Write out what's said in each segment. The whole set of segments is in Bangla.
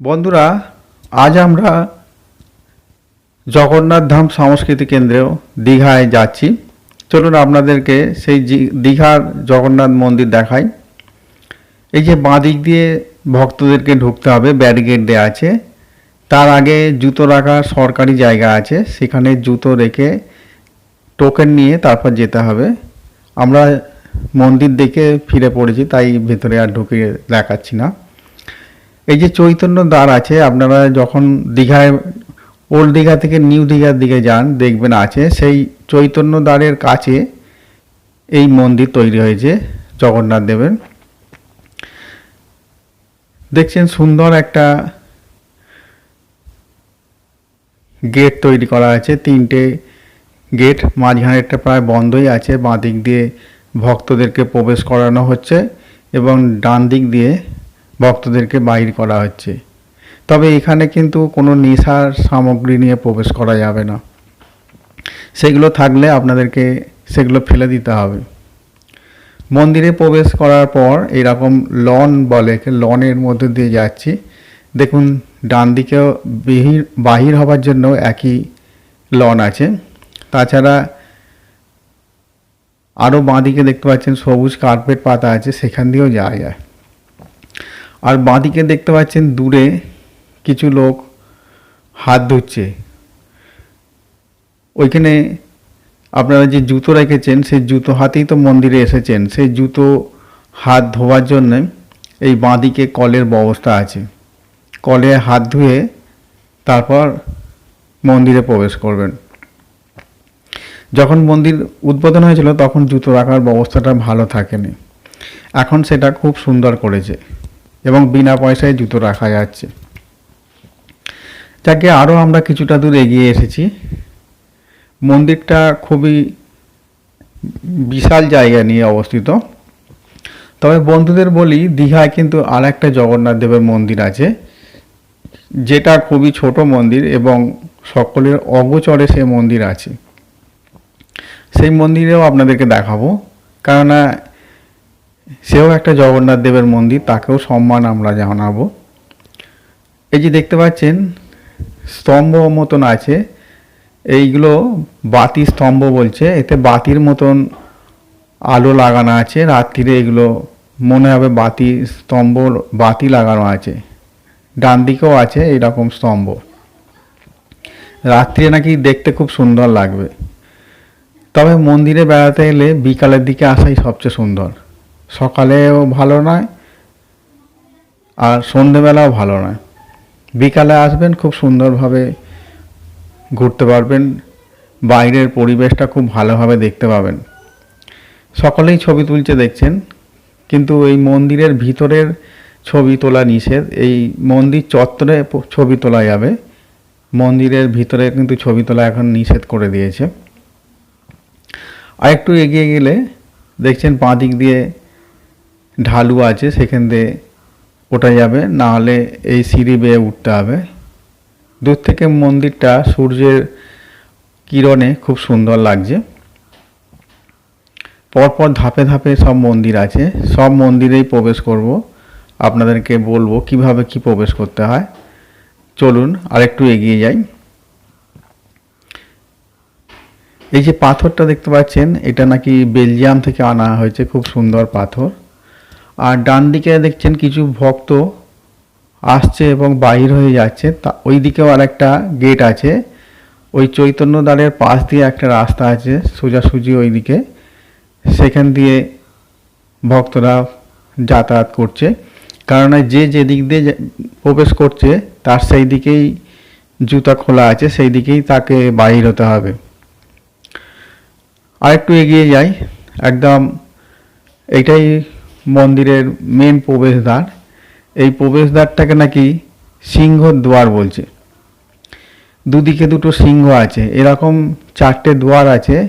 বন্ধুরা, আজ আমরা জগন্নাথ ধাম সংস্কৃতি কেন্দ্রেও দীঘায় যাচ্ছি। চলুন আপনাদেরকে সেই দীঘার জগন্নাথ মন্দির দেখাই। এই যে বাঁ দিক দিয়ে ভক্তদেরকে ঢুকতে হবে, ব্যারিকেড দেওয়া আছে। তার আগে জুতো রাখার সরকারি জায়গা আছে, সেখানে জুতো রেখে টোকেন নিয়ে তারপর যেতে হবে। আমরা মন্দির দেখে ফিরে পড়েছি, তাই ভেতরে আর ঢুকে দেখাচ্ছি না। এই যে চৈতন্য দ্বার আছে, আপনারা যখন দীঘায় ওল্ড দীঘা থেকে নিউ দীঘার দিকে যান, দেখবেন আছে, সেই চৈতন্য দ্বারের কাছে এই মন্দির তৈরি হয়েছে জগন্নাথ দেবের। দেখছেন সুন্দর একটা গেট তৈরি করা আছে, তিনটে গেট মাঝখানেরটা প্রায় বন্ধই আছে বাঁ দিক দিয়ে ভক্তদেরকে প্রবেশ করানো হচ্ছে এবং ডান দিক দিয়ে ভক্তদেরকে বাইর করা হচ্ছে। তবে এখানে কিন্তু কোনো নেশার সামগ্রী নিয়ে প্রবেশ করা যাবে না। সেগুলো থাকলে আপনাদেরকে সেগুলো ফেলে দিতে হবে। মন্দিরে প্রবেশ করার পর এরকম লন বলে, লনের মধ্যে দিয়ে যাচ্ছি। দেখুন, ডান দিকেও বিহির, বাহির হবার জন্য একই লন আছে। তাছাড়া আরও বাঁদিকে দেখতে পাচ্ছেন সবুজ কার্পেট পাতা আছে, সেখান দিয়েও যাওয়া যায়। আর বাঁদিকে দেখতে পাচ্ছেন দূরে কিছু লোক হাত ধুচ্ছে। ওইখানে আপনারা যে জুতো রেখেছেন, সেই জুতো হাতেই তো মন্দিরে এসেছেন। সেই জুতো হাত ধোয়ার জন্য এই বাঁদিকে কলের ব্যবস্থা আছে। কলে হাত ধুয়ে তারপর মন্দিরে প্রবেশ করবেন। যখন মন্দির উদ্বোধন হয়েছিল, তখন জুতো রাখার ব্যবস্থাটা ভালো থাকেনি। এখন সেটা খুব সুন্দর করেছে। এবং বিনা পয়সায় জুতো রাখা যাচ্ছে। যাকে আরও আমরা কিছুটা দূর এগিয়ে এসেছি। মন্দিরটা খুবই বিশাল জায়গা নিয়ে অবস্থিত। তবে বন্ধুদের বলি, দীঘায় কিন্তু আর একটা জগন্নাথ দেবের মন্দির আছে, যেটা খুবই ছোট মন্দির এবং সকলের অগোচরে সে মন্দির আছে। সেই মন্দিরেও আপনাদেরকে দেখাবো। কেননা সেও একটা জগন্নাথ দেবের মন্দির, তাকেও সম্মান আমরা জানাব। এই যে দেখতে পাচ্ছেন, স্তম্ভ মতন আছে। এইগুলো বাতি স্তম্ভ বলছে। এতে বাতির মতন আলো লাগানো আছে। রাত্রিরে এগুলো মনে হবে বাতি স্তম্ভ, বাতি লাগানো আছে। ডান দিকেও আছে এইরকম স্তম্ভ। রাত্রিরে নাকি দেখতে খুব সুন্দর লাগবে। তবে মন্দিরে বেড়াতে এলে বিকালের দিকে আসাই সবচেয়ে সুন্দর। সকালেও ভালো নয়, আর সন্ধেবেলাও ভালো নয়। বিকালে আসবেন, খুব সুন্দরভাবে ঘুরতে পারবেন, বাইরের পরিবেশটা খুব ভালোভাবে দেখতে পাবেন। সকলেই ছবি তুলছে দেখছেন, কিন্তু এই মন্দিরের ভিতরের ছবি তোলা নিষেধ, এই মন্দির চত্বরে প- ছবি তোলা যাবে। মন্দিরের ভিতরে কিন্তু ছবি তোলা এখন নিষেধ করে দিয়েছে। আর একটু এগিয়ে গেলে দেখছেন বাঁ দিক দিয়ে ঢালু আছে, সেখান দিয়ে ওঠা যাবে। না হলে এই সিঁড়ি বেয়ে উঠতে হবে। দূর থেকে মন্দিরটা সূর্যের কিরণে খুব সুন্দর লাগছে। পরপর ধাপে ধাপে সব মন্দির আছে। সব মন্দিরেই প্রবেশ করব। আপনাদেরকে বলব কীভাবে কি প্রবেশ করতে হয়। চলুন আরেকটু এগিয়ে যাই। এই যে পাথরটা দেখতে পাচ্ছেন, এটা নাকি বেলজিয়াম থেকে আনা হয়েছে, খুব সুন্দর পাথর। আর ডান দিকে দেখছেন কিছু ভক্ত আসছে এবং বাহির হয়ে যাচ্ছে। তা ওই দিকেও আর একটা গেট আছে। ওই চৈতন্য দ্বারের পাশ দিয়ে একটা রাস্তা আছে, সোজাসুজি ওই দিকে। সেখান দিয়ে ভক্তরা যাতায়াত করছে। কারণ যে যেদিক দিয়ে প্রবেশ করছে, তার সেই দিকেই জুতা খোলা আছে, সেই দিকেই তাকে বাহির হতে হবে। আরেকটু এগিয়ে যাই। একদম এইটাই মন্দিরের মেন প্রবেশদ্বার। এই প্রবেশদ্বারটাকে নাকি সিংহ দুয়ার বলছে। দুদিকে দুটো সিংহ আছে। এরকম চারটে দুয়ার আছে।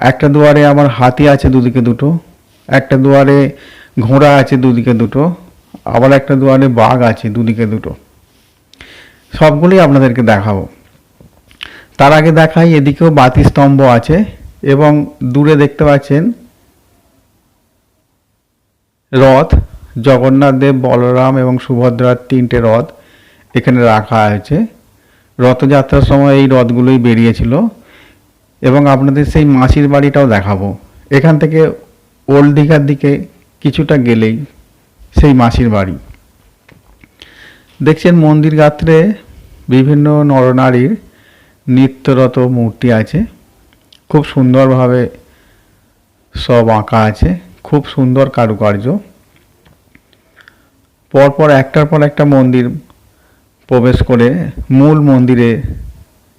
একটা দুয়ারে আমার হাতি আছে দুদিকে দুটো। একটা দুয়ারে ঘোড়া আছে দুদিকে দুটো। আবার একটা দুয়ারে বাঘ আছে দুদিকে দুটো। সবগুলোই আপনাদেরকে দেখাবো। তার আগে দেখাই, এদিকেও বাতি স্তম্ভ আছে এবং দূরে দেখতে পাচ্ছেন রথ, জগন্নাথ দেব, বলরাম এবং সুভদ্রার তিনটে রথ এখানে রাখা হয়েছে। রথযাত্রার সময় এই রথগুলোই বেরিয়েছিল এবং আপনাদের সেই মাসির বাড়িটাও দেখাবো। এখান থেকে ওল্ড দীঘার দিকে কিছুটা গেলেই সেই মাসির বাড়ি। দেখছেন মন্দির গাত্রে বিভিন্ন নরনারীর নিত্যরত মূর্তি আছে। খুব সুন্দরভাবে সব আঁকা আছে। খুব সুন্দর কারুকার্য। পরপর একটার পর একটা মন্দির প্রবেশ করে মূল মন্দিরে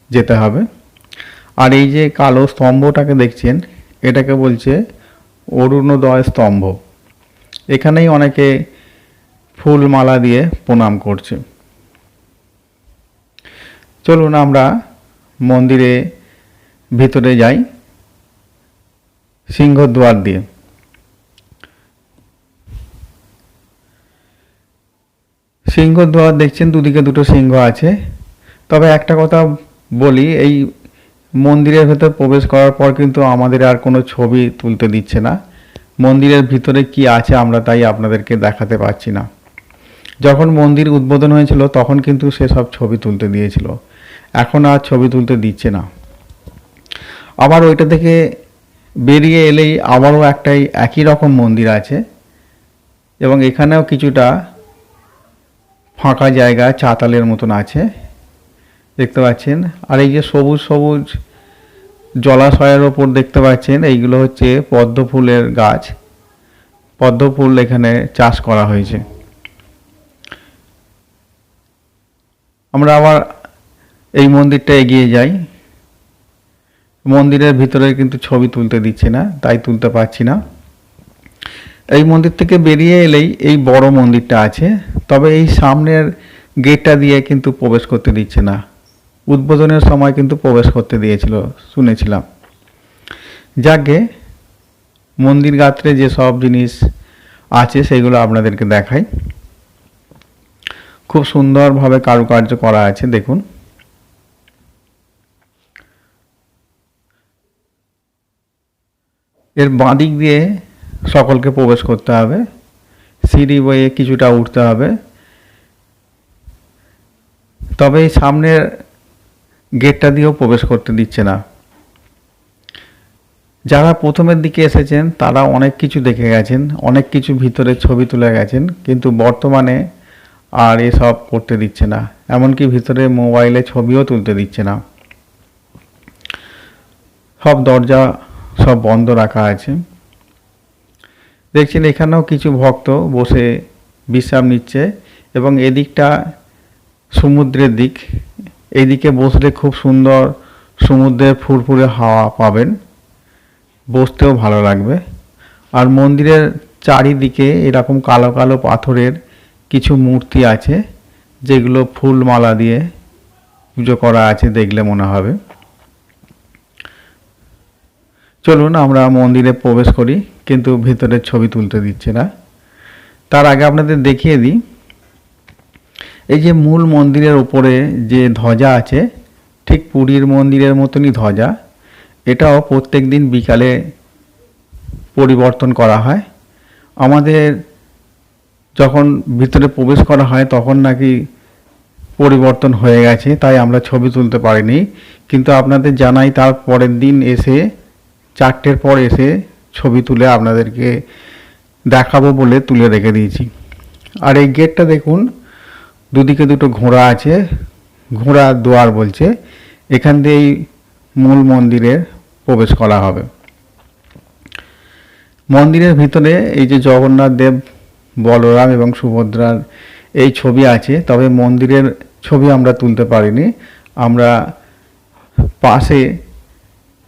যেতে হবে। আর এই যে কালো স্তম্ভটাকে দেখছেন, এটাকে বলছে অরুণোদয় স্তম্ভ। এখানেই অনেকে ফুল মালা দিয়ে প্রণাম করছে। চলুন আমরা মন্দিরে ভিতরে যাই, সিংহদ্বার দিয়ে। সিংহদ্বার দেখছেন দুদিকে দুটো সিংহ আছে। তবে একটা কথা বলি, এই মন্দিরের ভেতর প্রবেশ করার পর কিন্তু আমাদের আর কোনো ছবি তুলতে দিচ্ছে না। মন্দিরের ভিতরে কি আছে আমরা তাই আপনাদেরকে দেখাতে পারছি না। যখন মন্দির উদ্বোধন হয়েছিল, তখন কিন্তু সে সব ছবি তুলতে দিয়েছিল। এখন আর ছবি তুলতে দিচ্ছে না। আবার ওইটা থেকে বেরিয়ে এলেই আবারও একটাই একই রকম মন্দির আছে। এবং এখানেও কিছুটা ফাঁকা জায়গা চাতালের মতন আছে। দেখতে পাচ্ছেন? আর এই যে সবুজ সবুজ জলাশয়ের ওপর দেখতে পাচ্ছেন, এইগুলো হচ্ছে পদ্ম ফুলের গাছ। পদ্ম ফুল এখানে চাষ করা হয়েছে। আমরা আবার এই মন্দিরটা এগিয়ে যাই। মন্দিরের ভিতরে কিন্তু ছবি তুলতে দিচ্ছে না, তাই তুলতে পারছি না। এই মন্দির থেকে বেরিয়ে এলেই এই বড় মন্দিরটা আছে, তবে এই সামনের গেটটা দিয়ে কিন্তু প্রবেশ করতে দিচ্ছে না। উদ্বোধনের সময় কিন্তু প্রবেশ করতে দিয়েছিল, শুনেছিলাম। যাকে মন্দির গাত্রে যে সব জিনিস আছে সেগুলো আপনাদেরকে দেখাই। খুব সুন্দরভাবে কারুকার্য করা আছে, দেখুন। এর বাঁদিক দিয়ে সকলকে প্রবেশ করতে হবে। সিঁড়ি বয়ে কিছুটা উঠতে হবে। তবে এই সামনের গেটটা দিয়েও প্রবেশ করতে দিচ্ছে না। যারা প্রথমের দিকে এসেছেন, তারা অনেক কিছু দেখে গেছেন, অনেক কিছু ভিতরে ছবি তুলে গেছেন, কিন্তু বর্তমানে আর এসব করতে দিচ্ছে না। এমনকি ভিতরে মোবাইলে ছবিও তুলতে দিচ্ছে না। সব দরজা সব বন্ধ রাখা আছে। দেখছেন এখানেও কিছু ভক্ত বসে বিশ্রাম নিচ্ছে এবং এদিকটা সমুদ্রের দিক। এইদিকে বসলে খুব সুন্দর সমুদ্রের ফুরফুরে হাওয়া পাবেন। বসতেও ভালো লাগবে। আর মন্দিরের চারিদিকে এরকম কালো কালো পাথরের কিছু মূর্তি আছে, যেগুলো ফুল মালা দিয়ে পুজো করা আছে দেখলে মনে হবে। চলুন আমরা মন্দিরে প্রবেশ করি, কিন্তু ভিতরের ছবি তুলতে দিচ্ছে না। তার আগে আপনাদের দেখিয়ে দিই, এই যে মূল মন্দিরের উপরে যে ধ্বজা আছে, ঠিক পুরীর মন্দিরের মতনই ধ্বজা। এটাও প্রত্যেক দিন বিকালে পরিবর্তন করা হয়। আমাদের যখন ভিতরে প্রবেশ করা হয়, তখন নাকি পরিবর্তন হয়ে গেছে, তাই আমরা ছবি তুলতে পারিনি। কিন্তু আপনাদের জানাই তার পরের দিন এসে চারটের পর এসে ছবি তুলে আপনাদেরকে দেখাবো বলে তুলে রেখে দিয়েছি। আর এই গেটটা দেখুন, দুদিকে দুটো ঘোড়া আছে। ঘোড়া দুয়ার বলছে। এখান দিয়েই মূল মন্দিরে প্রবেশ করা হবে। মন্দিরের ভিতরে এই যে জগন্নাথ দেব, বলরাম এবং সুভদ্রার এই ছবি আছে, তবে মন্দিরের ছবি আমরা তুলতে পারিনি। আমরা পাশে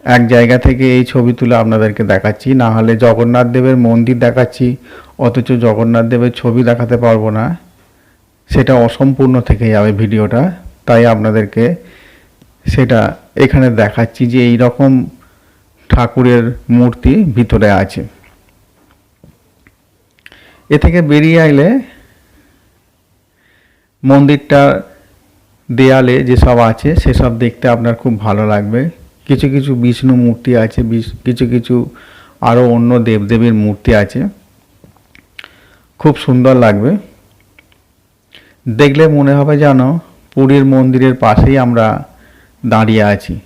এক জায়গা থেকে এই ছবি তুলে আপনাদেরকে দেখাচ্ছি। না হলে জগন্নাথ দেবের মন্দির দেখাচ্ছি, অথচ জগন্নাথ দেবের ছবি দেখাতে পারব না। সেটা অসম্পূর্ণ থেকে যাবে ভিডিওটা। তাই আপনাদেরকে সেটা এখানে দেখাচ্ছি যে এই রকম ঠাকুরের মূর্তি ভিতরে আছে। এ থেকে বেরিয়ে আইলে মন্দিরটা দেয়ালে যেসব আছে, সেসব দেখতে আপনার খুব ভালো লাগবে। কিছু কিছু বিষ্ণু মূর্তি আছে কিছু কিছু আরও অন্য দেবদেবীর মূর্তি আছে। খুব সুন্দর লাগবে। দেখলে মনে হবে যেন পুরীর মন্দিরের পাশেই আমরা দাঁড়িয়ে আছি।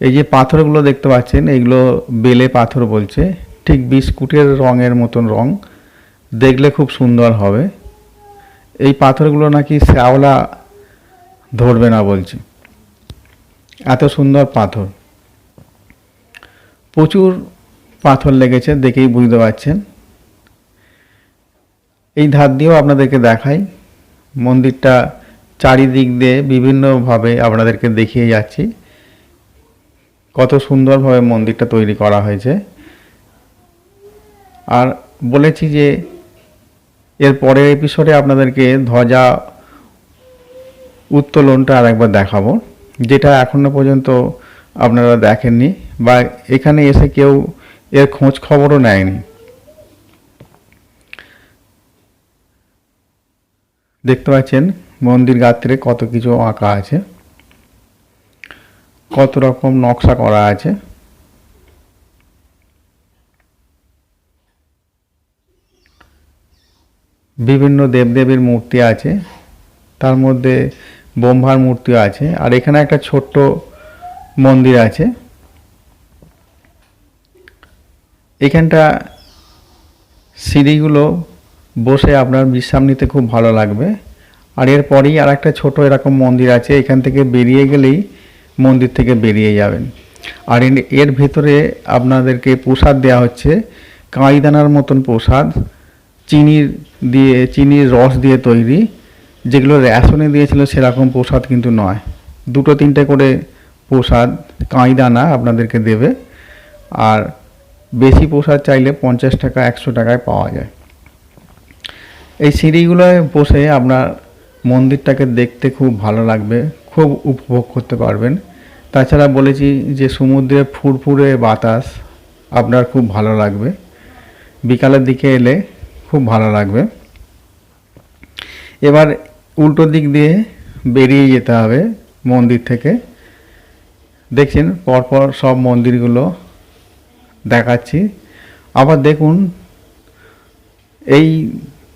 এই যে পাথরগুলো দেখতে পাচ্ছেন এইগুলো বেলে পাথর বলছে, ঠিক বিস্কুটের রঙের মতন রং। দেখলে খুব সুন্দর হবে। এই পাথরগুলো নাকি শ্যাওলা ধরবে না বলছে। এত সুন্দর পাথর। প্রচুর পাথর লেগেছে, দেখেই বুঝতে পারছেন। এই ধার দিয়েও আপনাদেরকে দেখাই, মন্দিরটা চারিদিক দিয়ে বিভিন্নভাবে আপনাদেরকে দেখিয়ে যাচ্ছি। কত সুন্দরভাবে মন্দিরটা তৈরি করা হয়েছে। আর বলেছি যে, এর পরের এপিসোডে আপনাদেরকে ধ্বজা উত্তোলনটা আরেকবার দেখাবো। যেটা এখনও পর্যন্ত আপনারা দেখেননি বা এখানে এসে কেউ এর খোঁজ খবরও নেয়নি। দেখতে পাচ্ছেন মন্দির গাত্রে কত কিছু আঁকা আছে। কত রকম নকশা করা আছে। বিভিন্ন দেবদেবীর মূর্তি আছে। তার মধ্যে ব্রহ্মার মূর্তিও আছে। আর এখানে একটা ছোট্ট মন্দির আছে। এখানটা সিঁড়িগুলো বসে আপনার বিশ্রাম নিতে খুব ভালো লাগবে। আর এরপরেই আর একটা ছোটো এরকম মন্দির আছে। এখান থেকে বেরিয়ে গেলেই মন্দির থেকে বেরিয়ে যাবেন। আর এর- ভেতরে আপনাদেরকে প্রসাদ দেওয়া হচ্ছে। কাঁইদানার মতন প্রসাদ। চিনির দিয়ে, চিনির রস দিয়ে তৈরি। যেগুলো রেশনে দিয়েছিল সেরকম প্রসাদ কিন্তু নয়। দুটো তিনটে করে প্রসাদ কাঁইদানা আপনাদেরকে দেবে। আর বেশি প্রসাদ চাইলে পঞ্চাশ টাকা, একশো টাকায় পাওয়া যায়। এই সিঁড়িগুলোয় বসে আপনার মন্দিরটাকে দেখতে খুব ভালো লাগবে, খুব উপভোগ করতে পারবেন। তাছাড়া বলেছি যে সমুদ্রে ফুরফুরে বাতাস আপনার খুব ভালো লাগবে। বিকালের দিকে এলে খুব ভালো লাগবে। এবার উল্টো দিক দিয়ে বেরিয়ে যেতে হবে মন্দির থেকে। দেখছেন, পরপর সব মন্দিরগুলো দেখাচ্ছি। আবার দেখুন, এই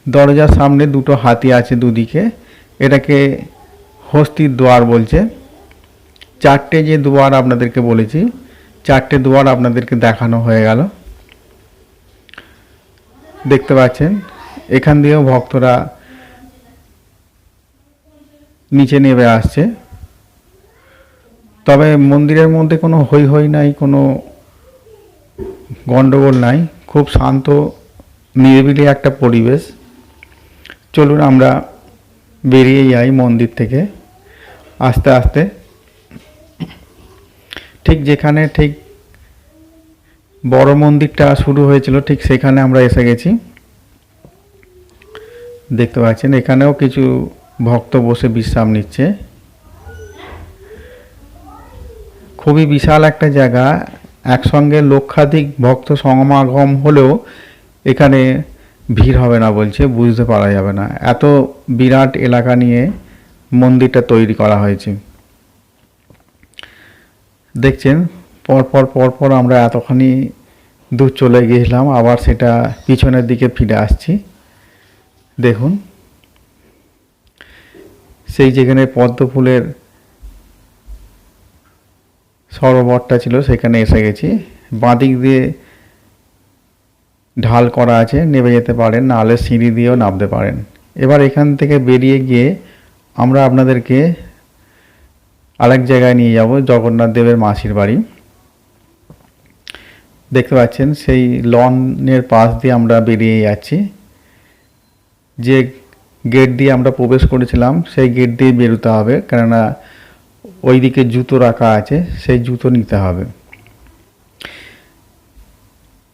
দরজার সামনে দুটো হাতি আছে দুদিকে। এটাকে হস্তির দুয়ার বলছে। চারটে যে দুয়ার আপনাদেরকে বলেছি, চারটে দুয়ার আপনাদেরকে দেখানো হয়ে গেল। দেখতে পাচ্ছেন, এখান দিয়েও ভক্তরা নিচে নেমে আসছে। তবে মন্দিরের মধ্যে কোনো হই হই নাই, কোনো গন্ডগোল নাই, খুব শান্ত, নিরিবিলি একটা পরিবেশ। চলুন আমরা বেরিয়ে যাই মন্দির থেকে, আস্তে আস্তে। ঠিক যেখানে ঠিক বড় মন্দিরটা শুরু হয়েছিল, ঠিক সেখানে আমরা এসে গেছি। দেখতে পাচ্ছেন, এখানেও কিছু ভক্ত বসে বিশ্রাম নিচ্ছে। খুবই বিশাল একটা জায়গা। একসঙ্গে লক্ষাধিক ভক্ত সমাগম হলেও এখানে ভিড় হবে না বলছে, বুঝতে পারা যাবে না। এত বিরাট এলাকা নিয়ে মন্দিরটা তৈরি করা হয়েছে। দেখছেন, পরপর পরপর আমরা এতখানি দূর চলে গিয়েছিলাম আবার সেটা পিছনের দিকে ফিরে আসছি। দেখুন। সেই যেখানে পদ্ম ফুলের সরোবরটা ছিল, সেখানে এসে গেছি। বাঁদিক দিয়ে ঢাল করা আছে, নেমে যেতে পারেন, নাহলে সিঁড়ি দিয়েও নামতে পারেন। এবার এখান থেকে বেরিয়ে গিয়ে আমরা আপনাদেরকে আরেক জায়গায় নিয়ে যাব, জগন্নাথ দেবের মাসির বাড়ি। দেখতে পাচ্ছেন, সেই লনের পাশ দিয়ে আমরা বেরিয়ে যাচ্ছি। যে গেট দিয়ে আমরা প্রবেশ করেছিলাম, সেই গেট দিয়ে বেরোতে হবে, কেননা ওইদিকে জুতো রাখা আছে, সেই জুতো নিতে হবে।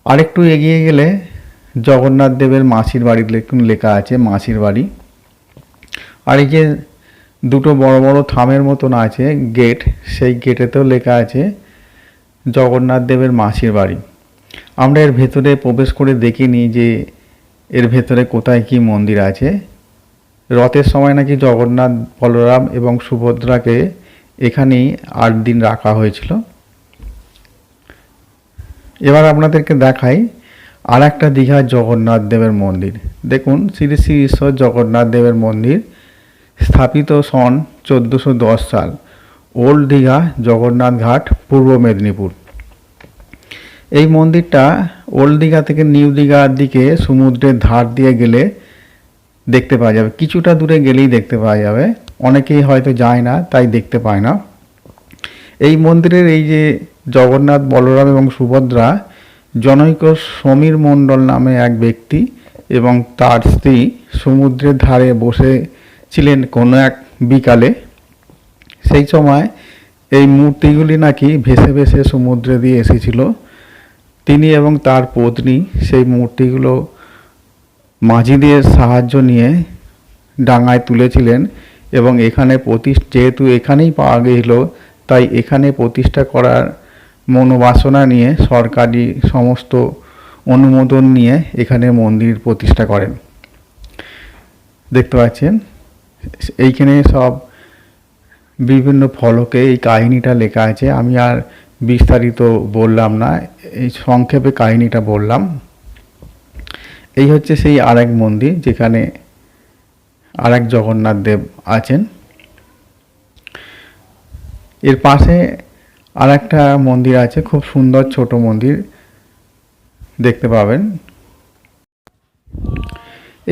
আরেকটু এগিয়ে গেলে জগন্নাথ দেবের মাসির বাড়ি লেখা আছে, মাসির বাড়ি। আর এই যে দুটো বড় বড় থামের মতন আছে গেট সেই গেটেতেও লেখা আছে, জগন্নাথ দেবের মাসির বাড়ি। আমরা এর ভেতরে প্রবেশ করে দেখিনি যে এর ভেতরে কোথায় কি মন্দির আছে। রথের সময় নাকি জগন্নাথ, বলরাম এবং সুভদ্রাকে এখানেই আট দিন রাখা হয়েছিল। এবার আপনাদেরকে দেখাই আর একটা দীঘার জগন্নাথ দেবের মন্দির। দেখুন, শ্রী শ্রী ঈশ্বর জগন্নাথ দেবের মন্দির স্থাপিত সন চোদ্দোশো দশ সাল, ওল্ড দীঘা জগন্নাথ ঘাট, পূর্ব মেদিনীপুর। এই মন্দিরটা ওল্ড দীঘা থেকে নিউ দীঘার দিকে সমুদ্রের ধার দিয়ে গেলে দেখতে পাওয়া যাবে। কিছুটা দূরে গেলেই দেখতে পাওয়া যাবে। অনেকেই হয়তো যায় না, তাই দেখতে পায় না। এই মন্দিরের এই যে জগন্নাথ, বলরাম এবং সুভদ্রা, জনৈক সমীর মণ্ডল নামে এক ব্যক্তি এবং তার স্ত্রী সমুদ্রের ধারে বসে ছিলেন কোনো এক বিকালে। সেই সময় এই মূর্তিগুলি নাকি ভেসে ভেসে সমুদ্রে দিয়ে এসেছিল। তিনি এবং তার পত্নী সেই মূর্তিগুলো মাঝিদের সাহায্য নিয়ে ডাঙায় তুলেছিলেন এবং এখানে প্রতিষ যেহেতু এখানেই পাওয়া গেছিল, তাই এখানে প্রতিষ্ঠা করার মনোবাসনা নিয়ে সরকারি সমস্ত অনুমোদন নিয়ে এখানে মন্দির প্রতিষ্ঠা করেন। দেখতে পাচ্ছেন, এইখানে সব বিভিন্ন ফলকে এই কাহিনীটা লেখা আছে। আমি আর বিস্তারিত বললাম না, এই সংক্ষেপে কাহিনীটা বললাম। এই হচ্ছে সেই আরেক মন্দির যেখানে আরেক জগন্নাথ দেব আছেন। এর পাশে আরেকটা মন্দির আছে, খুব সুন্দর ছোট মন্দির, দেখতে পাবেন।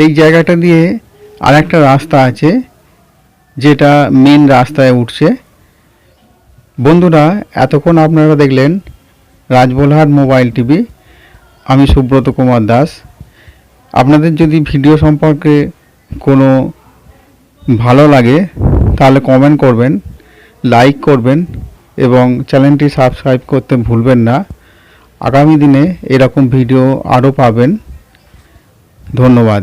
এই জায়গাটা দিয়ে আরেকটা রাস্তা আছে, যেটা মেন রাস্তায় উঠছে। বন্ধুরা, এতক্ষণ আপনারা দেখলেন রাজবলহাট মোবাইল টিভি, আমি সুব্রত কুমার দাস। আপনাদের যদি ভিডিও সম্পর্কে কোনো ভালো লাগে, তাহলে কমেন্ট করবেন লাইক করবেন, এবং চ্যানেলটি সাবস্ক্রাইব করতে ভুলবেন না। আগামী দিনে এরকম ভিডিও আরও পাবেন। ধন্যবাদ।